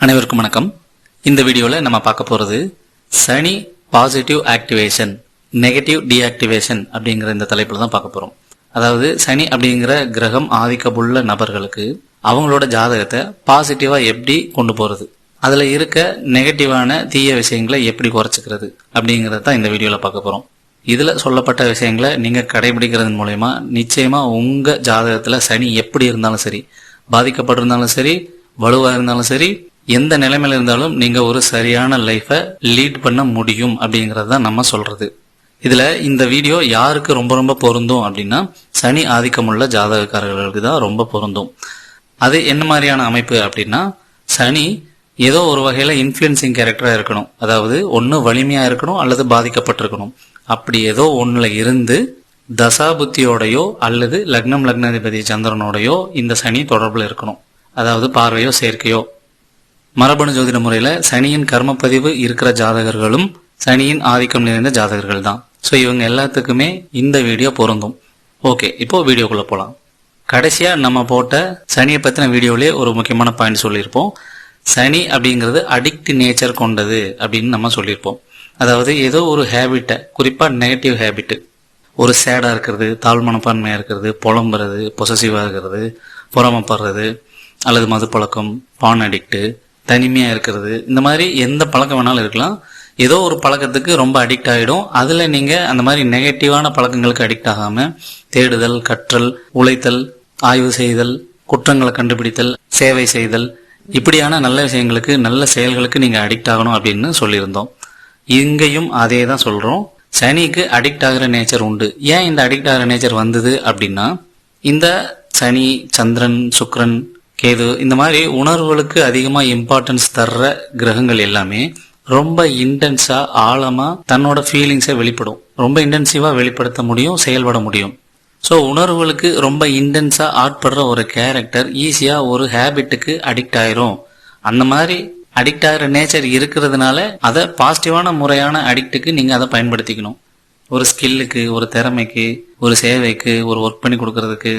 அனைவருக்கும் வணக்கம். இந்த வீடியோவில் நம்ம பார்க்க போகிறது Shani positive activation negative deactivation அப்படிங்கிற இந்த தலைப்பில் தான் பார்க்க போகிறோம் அதாவது சனி அப்படிங்கிற கிரகம் ஆதிக்கமுள்ள நபர்களுக்கு அவங்களோட ஜாதகத்தை பாசிட்டிவாக எப்படி கொண்டு போகிறது அதில் இருக்க நெகட்டிவான தீய விஷயங்களை எப்படி குறைச்சிக்கிறது அப்படிங்கிறத தான் இந்த வீடியோவில் பார்க்க போகிறோம் இதில் சொல்லப்பட்ட விஷயங்களை நீங்கள் கடைபிடிக்கிறதன் மூலயமா நிச்சயமாக உங்கள் ஜாதகத்தில் சனி எப்படி இருந்தாலும் சரி பாதிக்கப்பட்டிருந்தாலும் சரி வலுவாக இருந்தாலும் சரி எந்த நிலைமையில இருந்தாலும் நீங்கள் ஒரு சரியான லைஃபை லீட் பண்ண முடியும் அப்படிங்கிறது தான் நம்ம சொல்கிறது இதில் இந்த வீடியோ யாருக்கு ரொம்ப ரொம்ப பொருந்தும் அப்படின்னா சனி ஆதிக்கமுள்ள ஜாதகக்காரர்களுக்கு தான் ரொம்ப பொருந்தும். அது என்ன மாதிரியான அமைப்பு அப்படின்னா சனி ஏதோ ஒரு வகையில் இன்ஃப்ளூயன்சிங் கேரக்டராக இருக்கணும். அதாவது ஒன்று வலிமையாக இருக்கணும் அல்லது பாதிக்கப்பட்டிருக்கணும். அப்படி ஏதோ ஒன்றில் இருந்து தசாபுத்தியோடையோ அல்லது லக்னம் லக்னாதிபதி சந்திரனோடையோ இந்த சனி தொடர்பில் இருக்கணும். அதாவது பார்வையோ சேர்க்கையோ. மரபணு ஜோதிட முறையில் சனியின் கர்மப்பதிவு இருக்கிற ஜாதகர்களும் சனியின் ஆதிக்கம் நிறைந்த ஜாதகர்கள் தான். ஸோ இவங்க எல்லாத்துக்குமே இந்த வீடியோ பொருந்தும். ஓகே இப்போ வீடியோக்குள்ளே போகலாம் கடைசியாக நம்ம போட்ட சனியை பற்றின வீடியோவிலே ஒரு முக்கியமான பாயிண்ட் சொல்லியிருப்போம். சனி அப்படிங்கிறது அடிக்ட் நேச்சர் கொண்டது அப்படின்னு நம்ம சொல்லியிருப்போம். அதாவது ஏதோ ஒரு ஹேபிட்டை குறிப்பாக நெகட்டிவ் ஹேபிட்டு ஒரு சேடாக இருக்கிறது தாழ் மனப்பான்மையாக இருக்கிறது புலம்புறது பொசசிவாக இருக்கிறது புறமப்படுறது அல்லது மது பழக்கம் பான் அடிக்ட்டு தனிமையாக இருக்கிறது. இந்த மாதிரி எந்த பழக்கம் வேணாலும் இருக்கலாம். ஏதோ ஒரு பழக்கத்துக்கு ரொம்ப அடிக்ட் ஆகிடும் அதில் நீங்கள் அந்த மாதிரி நெகட்டிவான பழக்கங்களுக்கு அடிக்ட் ஆகாமல் தேடுதல் கற்றல் உழைத்தல் ஆய்வு செய்தல் குற்றங்களை கண்டுபிடித்தல் சேவை செய்தல் இப்படியான நல்ல விஷயங்களுக்கு நல்ல செயல்களுக்கு நீங்கள் அடிக்ட் ஆகணும் அப்படின்னு சொல்லியிருந்தோம். இங்கேயும் அதே தான் சொல்கிறோம் சனிக்கு அடிக்ட் ஆகிற நேச்சர் உண்டு. ஏன் இந்த அடிக்ட் ஆகிற நேச்சர் வந்தது அப்படின்னா இந்த சனி சந்திரன் சுக்ரன் கேது இந்த மாதிரி உணர்வுகளுக்கு அதிகமாக இம்பார்ட்டன்ஸ் தர்ற கிரகங்கள் எல்லாமே ரொம்ப இன்டென்ஸாக ஆழமாக தன்னோட ஃபீலிங்ஸை வெளிப்படும். ரொம்ப இன்டென்சிவாக வெளிப்படுத்த முடியும் செயல்பட முடியும். ஸோ உணர்வுகளுக்கு ரொம்ப இன்டென்ஸாக ஆட்படுற ஒரு கேரக்டர் ஈஸியாக ஒரு ஹேபிட்டுக்கு அடிக்ட் ஆயிரும். அந்த மாதிரி அடிக்ட் ஆகிற நேச்சர் இருக்கிறதுனால அதை பாசிட்டிவான முறையான அடிக்ட்டுக்கு நீங்கள் அதை பயன்படுத்திக்கணும். ஒரு ஸ்கில்லுக்கு ஒரு திறமைக்கு ஒரு சேவைக்கு ஒரு ஒர்க் பண்ணி கொடுக்கறதுக்கு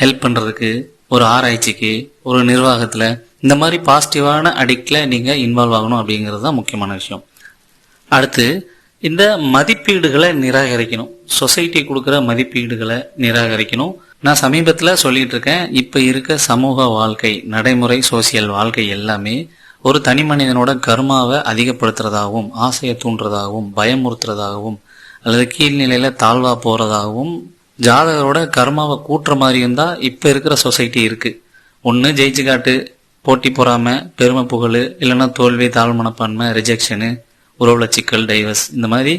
ஹெல்ப் பண்ணுறதுக்கு ஒரு ஆராய்ச்சிக்கு ஒரு நிர்வாகத்தில் இந்த மாதிரி பாசிட்டிவான அடிக்டில் நீங்கள் இன்வால்வ் ஆகணும் அப்படிங்கிறது தான் முக்கியமான விஷயம். அடுத்து இந்த மதிப்பீடுகளை நிராகரிக்கணும். சொசைட்டி கொடுக்குற மதிப்பீடுகளை நிராகரிக்கணும். நான் சமீபத்தில் சொல்லிட்டு இருக்கேன் இப்போ இருக்க சமூக வாழ்க்கை நடைமுறை சோசியல் வாழ்க்கை எல்லாமே ஒரு தனி மனிதனோட கர்மாவை அதிகப்படுத்துறதாகவும் ஆசையை தூண்டுறதாகவும் பயமுறுத்துறதாகவும் அல்லது கீழ்நிலையில் தாழ்வா போகிறதாகவும் ஜாதகரோட கர்மாவை கூட்டுற மாதிரியும் தான் இப்போ இருக்கிற சொசைட்டி இருக்கு. ஒன்று ஜெயிச்சு காட்டு போட்டி பொறாம பெருமை புகழ் இல்லைன்னா தோல்வி தாழ் மனப்பான்மை ரிஜெக்ஷனு உறவுல சிக்கல் டைவர்ஸ் இந்த மாதிரி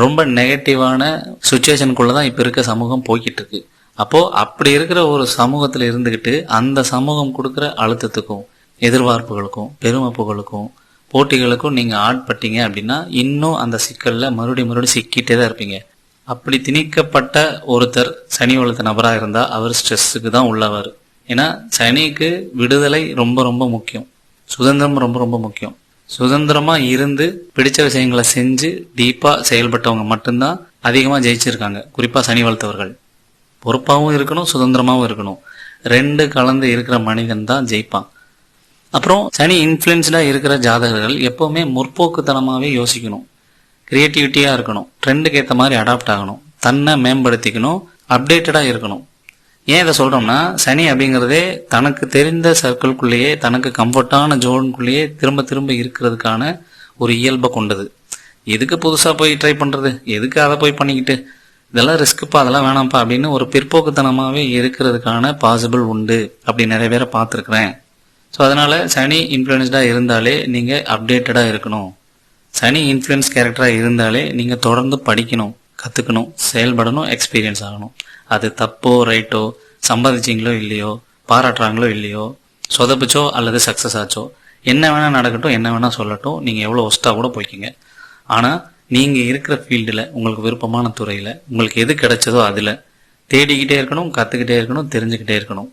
ரொம்ப நெகட்டிவான சுச்சுவேஷனுக்குள்ள தான் இப்போ இருக்க சமூகம் போய்கிட்டு இருக்கு. அப்போ அப்படி இருக்கிற ஒரு சமூகத்தில் இருந்துக்கிட்டு அந்த சமூகம் கொடுக்குற அழுத்தத்துக்கும் எதிர்பார்ப்புகளுக்கும் பெருமை புகழுக்கும் போட்டிகளுக்கும் நீங்கள் ஆட்பட்டீங்க அப்படின்னா இன்னும் அந்த சிக்கலில் மறுபடியும் மறுபடியும் சிக்கிட்டே தான் இருப்பீங்க. அப்படி திணிக்கப்பட்ட ஒருத்தர் சனி வளர்த்த நபராக இருந்தால் அவர் ஸ்ட்ரெஸ்ஸுக்கு தான் உள்ளவர். ஏன்னா சனிக்கு விடுதலை ரொம்ப ரொம்ப முக்கியம். சுதந்திரம் ரொம்ப ரொம்ப முக்கியம். சுதந்திரமாக இருந்து பிடிச்ச விஷயங்களை செஞ்சு டீப்பாக செயல்பட்டவங்க மட்டும்தான் அதிகமாக ஜெயிச்சிருக்காங்க. குறிப்பாக சனி வளர்த்தவர்கள். பொறுப்பாகவும் இருக்கணும் சுதந்திரமாகவும் இருக்கணும். ரெண்டு கலந்து இருக்கிற மனிதன் தான் ஜெயிப்பான். அப்புறம் சனி இன்ஃப்ளூயன்ஸ்டாக இருக்கிற ஜாதகர்கள் எப்போவுமே முற்போக்குத்தனமாகவே யோசிக்கணும். கிரியேட்டிவிட்டியாக இருக்கணும். ட்ரெண்டுக்கு ஏற்ற மாதிரி அடாப்ட் ஆகணும். தன்னை மேம்படுத்திக்கணும். அப்டேட்டடாக இருக்கணும். ஏன் இதை சொல்கிறோம்னா சனி அப்படிங்கிறதே தனக்கு தெரிந்த சர்க்கிள்குள்ளேயே தனக்கு கம்ஃபர்ட்டான ஜோனுக்குள்ளேயே திரும்ப திரும்ப இருக்கிறதுக்கான ஒரு இயல்பை கொண்டது. எதுக்கு புதுசாக போய் ட்ரை பண்ணுறது எதுக்கு அதை போய் பண்ணிக்கிட்டு? இதெல்லாம் ரிஸ்க்குப்பா அதெல்லாம் வேணாம்ப்பா அப்படின்னு ஒரு பிற்போக்குத்தனமாகவே இருக்கிறதுக்கான பாசிபிள் உண்டு அப்படி நிறைய பேரை பார்த்துருக்குறேன். ஸோ அதனால் சனி இன்ஃப்ளூயன்ஸ்டாக இருந்தாலே நீங்கள் அப்டேட்டடாக இருக்கணும். சனி இன்ஃப்ளூயன்ஸ் கேரக்டராக இருந்தாலே நீங்கள் தொடர்ந்து படிக்கணும் கற்றுக்கணும் செயல்படணும் எக்ஸ்பீரியன்ஸ் ஆகணும். அது தப்போ ரைட்டோ சம்பாதிச்சிங்களோ இல்லையோ பாராட்டுறாங்களோ இல்லையோ சொதப்பிச்சோ அல்லது சக்ஸஸ் ஆச்சோ என்ன வேணால் நடக்கட்டும் என்ன வேணால் சொல்லட்டும் நீங்கள் எவ்வளோ ஒஸ்ட்டாக கூட போய்க்கிங்க. ஆனால் நீங்கள் இருக்கிற ஃபீல்டில் உங்களுக்கு விருப்பமான துறையில் உங்களுக்கு எது கிடைச்சதோ அதில் தேடிக்கிட்டே இருக்கணும் கற்றுக்கிட்டே இருக்கணும் தெரிஞ்சுக்கிட்டே இருக்கணும்.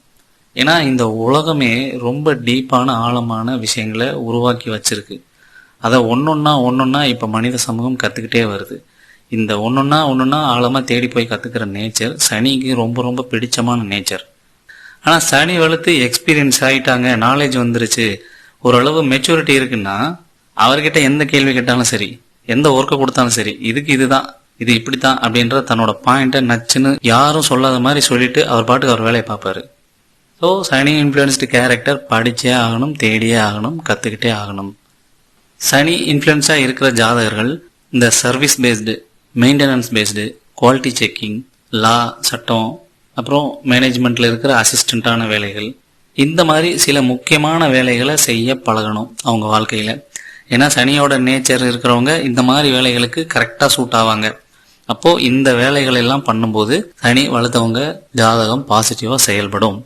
ஏன்னா இந்த உலகமே ரொம்ப டீப்பான ஆழமான விஷயங்களை உருவாக்கி வச்சிருக்கு. அதை ஒன்னொன்னா ஒன்னொன்னா இப்போ மனித சமூகம் கற்றுக்கிட்டே வருது. இந்த ஒன்னொன்னா ஒன்னொன்னா ஆழமாக தேடி போய் கற்றுக்கிற நேச்சர் சனிக்கு ரொம்ப ரொம்ப பிடிச்சமான நேச்சர் ஆனால் சனி வளர்த்து எக்ஸ்பீரியன்ஸ் ஆகிட்டாங்க நாலேஜ் வந்துருச்சு. ஓரளவு மெச்சூரிட்டி இருக்குன்னா அவர்கிட்ட எந்த கேள்வி கேட்டாலும் சரி எந்த ஒர்க்கை கொடுத்தாலும் சரி இதுக்கு இதுதான் இது இப்படித்தான் அப்படின்ற தன்னோட பாயிண்ட்டை நச்சுன்னு யாரும் சொல்லாத மாதிரி சொல்லிட்டு அவர் பாட்டுக்கு அவர் வேலையை பார்ப்பாரு. ஸோ சனி இன்ஃப்ளூயன்ஸ்டு கேரக்டர் படிச்சே ஆகணும் தேடியே ஆகணும் கற்றுக்கிட்டே ஆகணும். சனி இன்ஃப்ளூயன்ஸாக இருக்கிற ஜாதகர்கள் இந்த service based maintenance based quality checking லா சட்டம் அப்புறம் மேனேஜ்மெண்ட்டில் இருக்கிற அசிஸ்டண்ட்டான வேலைகள் இந்த மாதிரி சில முக்கியமான வேலைகளை செய்ய பழகணும் அவங்க வாழ்க்கையில். ஏன்னா சனியோட நேச்சர் இருக்கிறவங்க இந்த மாதிரி வேலைகளுக்கு கரெக்டாக சூட் ஆவாங்க. அப்போது இந்த வேலைகள் எல்லாம் பண்ணும்போது சனி வளர்த்தவங்க ஜாதகம் பாசிட்டிவாக செயல்படும்.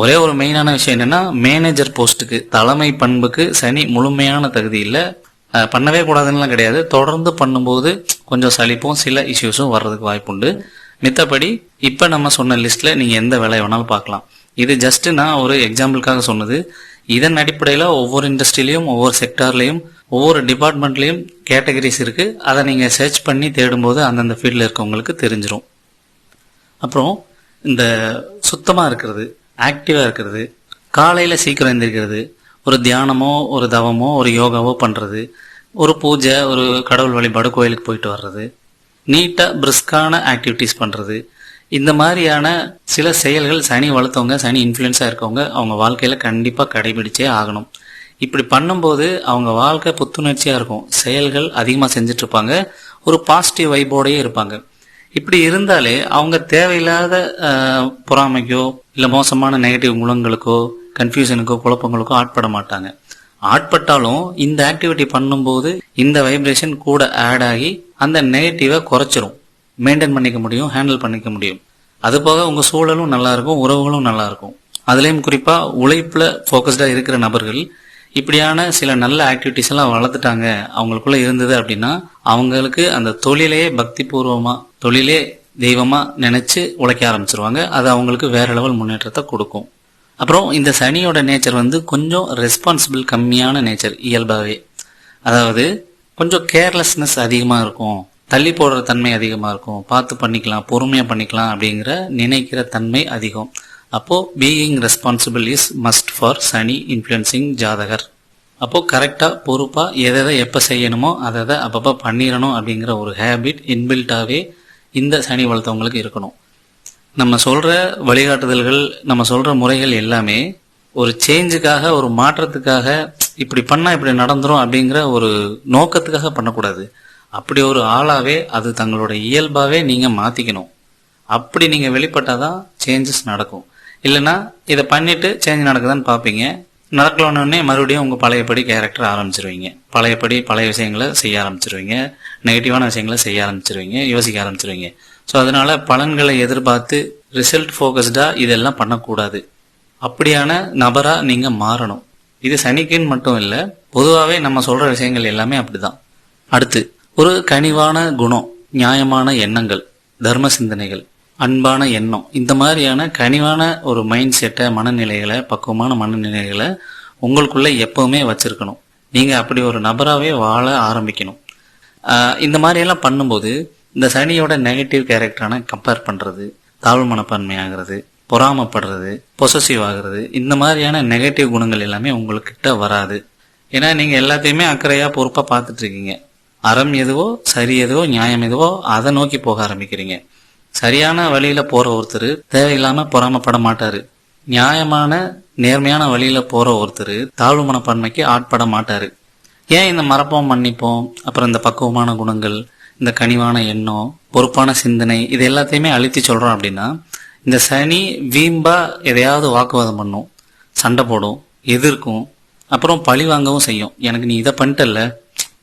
ஒரே ஒரு மெயினான விஷயம் என்னன்னா மேனேஜர் போஸ்ட்டுக்கு தலைமை பண்புக்கு சனி முழுமையான தகுதி இல்லை. பண்ணவே கூடாதுன்னுலாம் கிடையாது. தொடர்ந்து பண்ணும்போது கொஞ்சம் சலிப்பும் சில இஷ்யூஸும் வர்றதுக்கு வாய்ப்புண்டு. மித்தபடி இப்போ நம்ம சொன்ன லிஸ்ட்ல நீங்க எந்த வேலையை வேணாலும் பார்க்கலாம் இது ஜஸ்ட் நான் ஒரு எக்ஸாம்பிளுக்காக சொன்னது. இதன் அடிப்படையில் ஒவ்வொரு இண்டஸ்ட்ரியிலையும் ஒவ்வொரு செக்டார்லையும் ஒவ்வொரு டிபார்ட்மெண்ட்லையும் கேட்டகரிஸ் இருக்கு. அதை நீங்க சர்ச் பண்ணி தேடும்போது அந்தந்த ஃபீல்டில் இருக்கவங்களுக்கு தெரிஞ்சிடும் அப்புறம் இந்த சுத்தமாக இருக்கிறது. ஆக்டிவாக இருக்கிறது. காலையில் சீக்கிரம் எந்திரிக்கிறது. ஒரு தியானமோ ஒரு தவமோ ஒரு யோகாவோ பண்ணுறது ஒரு பூஜை ஒரு கடவுள் வழிபாடு கோயிலுக்கு போயிட்டு வர்றது. நீட்டாக பிரிஸ்கான ஆக்டிவிட்டீஸ் பண்ணுறது இந்த மாதிரியான சில செயல்கள் சனி வளர்த்தவங்க சனி இன்ஃப்ளூயன்ஸாக இருக்கவங்க அவங்க வாழ்க்கையில் கண்டிப்பாக கடைபிடிச்சே ஆகணும். இப்படி பண்ணும்போது அவங்க வாழ்க்கை புத்துணர்ச்சியாக இருக்கும். செயல்கள் அதிகமாக செஞ்சுட்டு இருப்பாங்க. ஒரு பாசிட்டிவ் வைபோடையே இருப்பாங்க. இப்படி இருந்தாலே அவங்க தேவையில்லாத பொறாமைக்கோ இல்லை மோசமான நெகட்டிவ் குணங்களுக்கோ கன்ஃபியூஷனுக்கோ குழப்பங்களுக்கோ ஆட்பட மாட்டாங்க. ஆட்பட்டாலும் இந்த ஆக்டிவிட்டி பண்ணும்போது இந்த வைப்ரேஷன் கூட ஆட் ஆகி அந்த நெகட்டிவை குறைச்சிரும். மெயின்டைன் பண்ணிக்க முடியும் ஹேண்டில் பண்ணிக்க முடியும். அது போக உங்க சூழலும் நல்லா இருக்கும் உறவுகளும் நல்லா இருக்கும். அதுலயும் குறிப்பா உழைப்புல இருக்கிற நபர்கள் இப்படியான சில நல்ல ஆக்டிவிட்டிஸ் எல்லாம் வளர்த்துட்டாங்க. அவங்களுக்குள்ள இருந்தது அப்படின்னா அவங்களுக்கு அந்த தொழிலையே பக்தி பூர்வமா தொழிலே தெய்வமா நினைச்சு உழைக்க ஆரம்பிச்சிருவாங்க. அது அவங்களுக்கு வேற லெவல் முன்னேற்றத்தை கொடுக்கும். அப்புறம் இந்த சனியோட நேச்சர் வந்து கொஞ்சம் ரெஸ்பான்சிபிள் கம்மியான நேச்சர் இயல்பாகவே அதாவது கொஞ்சம் கேர்லெஸ்னஸ் அதிகமாக இருக்கும். தள்ளி போடுற தன்மை அதிகமாக இருக்கும். பார்த்து பண்ணிக்கலாம் பொறுமையாக பண்ணிக்கலாம் அப்படிங்கிற நினைக்கிற தன்மை அதிகம். அப்போ being responsible is must for Shani influencing ஜாதகர். அப்போ கரெக்டாக பொறுப்பாக எதை எதை எப்போ செய்யணுமோ அதை அதை அப்பப்போ பண்ணிடணும் அப்படிங்கிற ஒரு ஹேபிட் இன்பில்ட்டாகவே இந்த சனி வளர்த்தவங்களுக்கு இருக்கணும். நம்ம சொல்ற வழிகாட்டுதல்கள் நம்ம சொல்ற முறைகள் எல்லாமே ஒரு சேஞ்சுக்காக ஒரு மாற்றத்துக்காக இப்படி பண்ணா இப்படி நடந்துரும் அப்படிங்கிற ஒரு நோக்கத்துக்காக பண்ணக்கூடாது. அப்படி ஒரு ஆளாவே அது தங்களோட இயல்பாவே நீங்க மாத்திக்கணும். அப்படி நீங்க வெளிப்பட்டாதான் சேஞ்சஸ் நடக்கும். இல்லைன்னா இதை பண்ணிட்டு சேஞ்ச் நடக்குதான்னு பார்ப்பீங்க. நடக்கலன்னே மறுபடியும் உங்கள் பழையபடி கேரக்டர் ஆரம்பிச்சிருவீங்க. பழையபடி பழைய விஷயங்களை செய்ய ஆரம்பிச்சிருவீங்க. நெகட்டிவான விஷயங்களை செய்ய ஆரம்பிச்சிருவீங்க. யோசிக்க ஆரம்பிச்சிருவீங்க. ஸோ அதனால பலன்களை எதிர்பார்த்து ரிசல்ட் ஃபோக்கஸ்டாக இதெல்லாம் பண்ணக்கூடாது. அப்படியான நபராக நீங்கள் மாறணும். இது சனிக்குன்னு மட்டும் இல்லை பொதுவாகவே நம்ம சொல்கிற விஷயங்கள் எல்லாமே அப்படிதான். அடுத்து ஒரு கனிவான குணம் நியாயமான எண்ணங்கள் தர்ம சிந்தனைகள். அன்பான எண்ணம். இந்த மாதிரியான கனிவான ஒரு மைண்ட் செட்டை மனநிலைகளை பக்குவமான மனநிலைகளை உங்களுக்குள்ளே எப்போவுமே வச்சுருக்கணும். நீங்கள் அப்படி ஒரு நபராகவே வாழ ஆரம்பிக்கணும். இந்த மாதிரியெல்லாம் பண்ணும்போது இந்த சனியோட நெகட்டிவ் கேரக்டரான கம்பேர் பண்ணுறது தாழ்வு மனப்பான்மை ஆகிறது பொறாமப்படுறது பொசசிவ் ஆகிறது இந்த மாதிரியான நெகட்டிவ் குணங்கள் எல்லாமே உங்கள்கிட்ட வராது. ஏன்னா நீங்கள் எல்லாத்தையுமே அக்கறையாக பொறுப்பாக பார்த்துட்ருக்கீங்க அறம் எதுவோ சரி எதுவோ நியாயம் எதுவோ அதை நோக்கி போக ஆரம்பிக்கிறீங்க. சரியான வழியில போற ஒருத்தர் தேவையில்லாம பொறாமப்பட மாட்டாரு. நியாயமான நேர்மையான வழியில போற ஒருத்தர் தாழ்வு மனப்பான்மைக்கு ஆட்பட மாட்டாரு. ஏன் இந்த மறப்போம் மன்னிப்போம்? அப்புறம் இந்த பக்குவமான குணங்கள் இந்த கனிவான எண்ணம் பொறுப்பான சிந்தனை இது எல்லாத்தையுமே அழுத்தி சொல்றோம் அப்படின்னா இந்த சனி வீம்பா எதையாவது வாக்குவாதம் பண்ணும். சண்டை போடும் எதிர்க்கும் அப்புறம் பழி வாங்கவும் செய்யும். எனக்கு நீ இதை பண்ணிட்டல்ல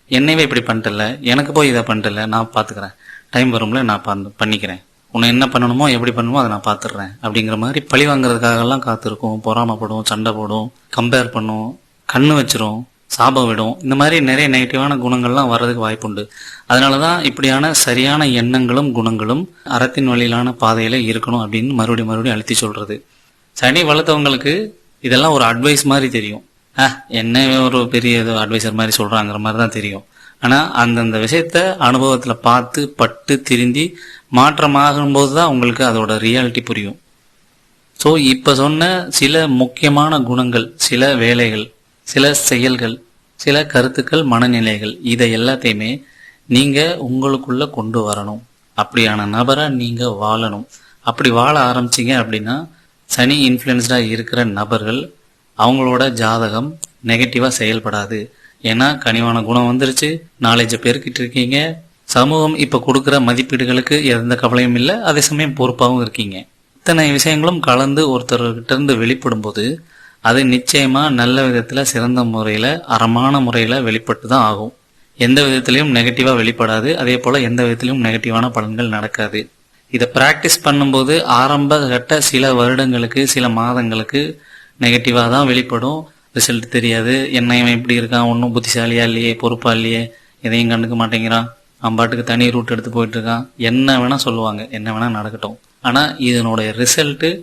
என்னைவே இப்படி பண்ணிட்டல எனக்கு போய் இதை பண்ணிட்டல நான் பார்த்துக்கிறேன் டைம் வரும்ல நான் பண்- பண்ணிக்கிறேன். உன்னை என்ன பண்ணணுமோ எப்படி பண்ணணுமோ அதை நான் பார்த்துடுறேன். அப்படிங்கிற மாதிரி பழி வாங்குறதுக்காகலாம் காத்திருக்கும். பொறாமப்படும் சண்டை போடும் கம்பேர் பண்ணும் கண்ணு வச்சிரும் சாபம் விடும் இந்த மாதிரி நிறைய நெகட்டிவான குணங்கள்லாம் வர்றதுக்கு வாய்ப்புண்டு அதனால தான் இப்படியான சரியான எண்ணங்களும் குணங்களும் அறத்தின் வழியிலான பாதையில இருக்கணும் அப்படின்னு மறுபடியும் மறுபடியும் அழுத்தி சொல்றது. சனி வளர்த்தவங்களுக்கு இதெல்லாம் ஒரு அட்வைஸ் மாதிரி தெரியும். ஆ என்ன ஒரு பெரிய ஏதோ அட்வைசர் மாதிரி சொல்றாங்கிற மாதிரி தான் தெரியும். ஆனால் அந்தந்த விஷயத்த அனுபவத்தில் பார்த்து பட்டு திருந்தி மாற்றமாகும்போது தான் உங்களுக்கு அதோட ரியாலிட்டி புரியும். ஸோ இப்போ சொன்ன சில முக்கியமான குணங்கள் சில வேலைகள் சில செயல்கள் சில கருத்துக்கள் மனநிலைகள் இதை எல்லாத்தையுமே நீங்கள் உங்களுக்குள்ள கொண்டு வரணும். அப்படியான நபராக நீங்கள் வாழணும். அப்படி வாழ ஆரம்பிச்சீங்க அப்படின்னா சனி இன்ஃப்ளூயன்ஸ்டாக இருக்கிற நபர்கள் அவங்களோட ஜாதகம் நெகட்டிவாக செயல்படாது. ஏன்னா கனிவான குணம் வந்துருச்சு. நாலேஜை பெருக்கிட்டு இருக்கீங்க. சமூகம் இப்ப கொடுக்குற மதிப்பீடுகளுக்கு எந்த கவலையும் இல்லை. அதே சமயம் பொறுப்பாகவும் இருக்கீங்க. இத்தனை விஷயங்களும் கலந்து ஒருத்தர்கிட்ட இருந்து வெளிப்படும் போது அது நிச்சயமா நல்ல விதத்துல சிறந்த முறையில அறமான முறையில வெளிப்பட்டு தான் ஆகும். எந்த விதத்திலையும் நெகட்டிவா வெளிப்படாது. அதே போல எந்த விதத்திலையும் நெகட்டிவான பலன்கள் நடக்காது. இதை பிராக்டிஸ் பண்ணும்போது ஆரம்ப கட்ட சில வருடங்களுக்கு சில மாதங்களுக்கு நெகட்டிவாக தான் வெளிப்படும். ரிசல்ட் தெரியாது. என்ன இவன் இப்படி இருக்கான் ஒன்றும் புத்திசாலியா இல்லையே பொறுப்பா இல்லையே எதையும் கண்டுக்க மாட்டேங்கிறான். அவன் பாட்டுக்கு தனி ரூட் எடுத்து போயிட்டு இருக்கான். என்ன வேணா சொல்லுவாங்க என்ன வேணா நடக்கட்டும். ஆனா இதனுடைய ரிசல்ட்டு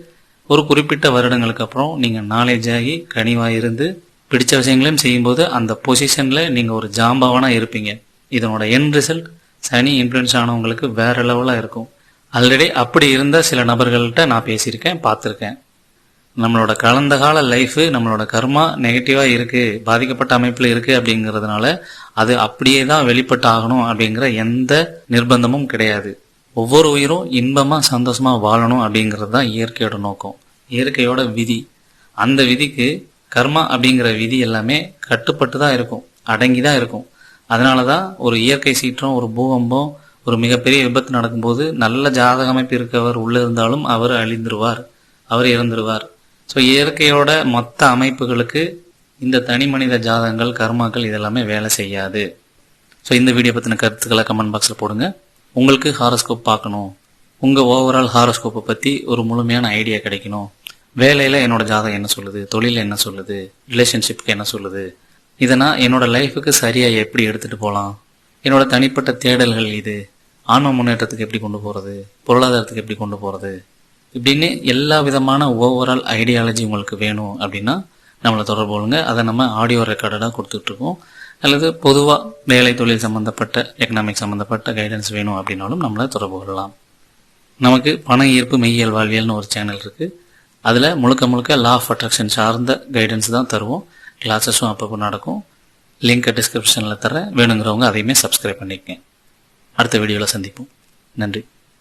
ஒரு குறிப்பிட்ட வருடங்களுக்கு அப்புறம் நீங்க நாலேஜ் ஆகி கனிவாக இருந்து பிடிச்ச விஷயங்களையும் செய்யும்போது அந்த பொசிஷன்ல நீங்க ஒரு ஜாம்பவனா இருப்பீங்க. இதனோட என் ரிசல்ட் சனி இன்ஃப்ளூயன்ஸ் ஆனவங்களுக்கு வேற லெவலாக இருக்கும். ஆல்ரெடி அப்படி இருந்த சில நபர்கள்ட்ட நான் பேசியிருக்கேன் பார்த்துருக்கேன். நம்மளோட கலந்த கால லைஃபு நம்மளோட கர்மா நெகட்டிவாக இருக்குது பாதிக்கப்பட்ட அமைப்பில் இருக்குது அப்படிங்கிறதுனால அது அப்படியே தான் வெளிப்பட்டு ஆகணும் அப்படிங்கிற எந்த நிர்பந்தமும் கிடையாது. ஒவ்வொரு உயிரும் இன்பமாக சந்தோஷமாக வாழணும் அப்படிங்கிறது தான் இயற்கையோட நோக்கம். இயற்கையோட விதி. அந்த விதிக்கு கர்மா அப்படிங்கிற விதி எல்லாமே கட்டுப்பட்டு தான் இருக்கும் அடங்கி தான் இருக்கும். அதனால தான் ஒரு இயற்கை சீற்றம் ஒரு பூகம்பம் ஒரு மிகப்பெரிய விபத்து நடக்கும்போது நல்ல ஜாதக அமைப்பு இருக்கவர் உள்ளே இருந்தாலும் அவர் அழிந்துருவார் அவர் இறந்துருவார். ஸோ இயற்கையோட மொத்த அமைப்புகளுக்கு இந்த தனி மனித ஜாதகங்கள் கர்மாக்கள் இதெல்லாமே வேலை செய்யாது. ஸோ இந்த வீடியோ பற்றின கருத்துக்களை கமெண்ட் பாக்ஸில் போடுங்க. உங்களுக்கு ஹாரோஸ்கோப் பார்க்கணும். உங்கள் ஓவரால் ஹாரோஸ்கோப்பை பற்றி ஒரு முழுமையான ஐடியா கிடைக்கணும். வேலையில் என்னோட ஜாதகம் என்ன சொல்லுது? தொழில் என்ன சொல்லுது? ரிலேஷன்ஷிப்க்கு என்ன சொல்லுது? இதை நான் என்னோட லைஃபுக்கு சரியாக எப்படி எடுத்துகிட்டு போகலாம் என்னோட தனிப்பட்ட தேடல்கள் இது. ஆன்ம முன்னேற்றத்துக்கு எப்படி கொண்டு போகிறது பொருளாதாரத்துக்கு எப்படி கொண்டு போகிறது இப்படின்னு எல்லா விதமான ஓவரால் ஐடியாலஜி உங்களுக்கு வேணும் அப்படின்னா நம்மளை தொடர்பு கொள்ளுங்க. அதை நம்ம ஆடியோ ரெக்கார்டடாக கொடுத்துட்ருக்கோம். அல்லது பொதுவாக வேலை தொழில் சம்மந்தப்பட்ட எக்கனாமிக் சம்மந்தப்பட்ட கைடன்ஸ் வேணும் அப்படின்னாலும் நம்மளை தொடர்பு கொள்ளலாம். நமக்கு பண ஈர்ப்பு மெய்யியல் வாழ்வியல்னு ஒரு சேனல் இருக்குது அதில் முழுக்க முழுக்க லா ஆஃப் அட்ராக்ஷன் சார்ந்த கைடன்ஸ் தான் தருவோம். கிளாஸஸும் அப்பப்போ நடக்கும். லிங்க்கை டிஸ்கிரிப்ஷனில் தர வேணுங்கிறவங்க அதையுமே சப்ஸ்கிரைப் பண்ணிக்கங்க. அடுத்த வீடியோவில் சந்திப்போம். நன்றி.